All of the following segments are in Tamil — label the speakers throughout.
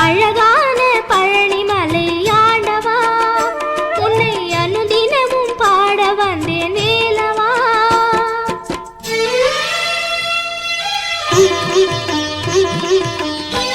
Speaker 1: அழகான பழனி மலையாண்டவா உன்னை அனுதினமும் பாட வந்தேன் வேலவா Thank you.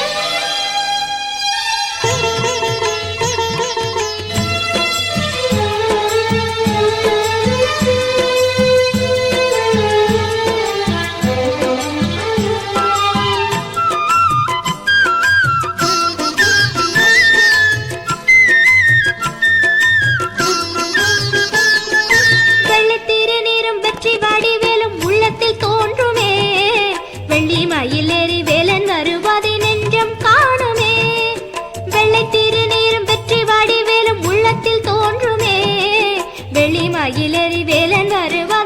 Speaker 1: மயிலேறி வேலன் வருவான்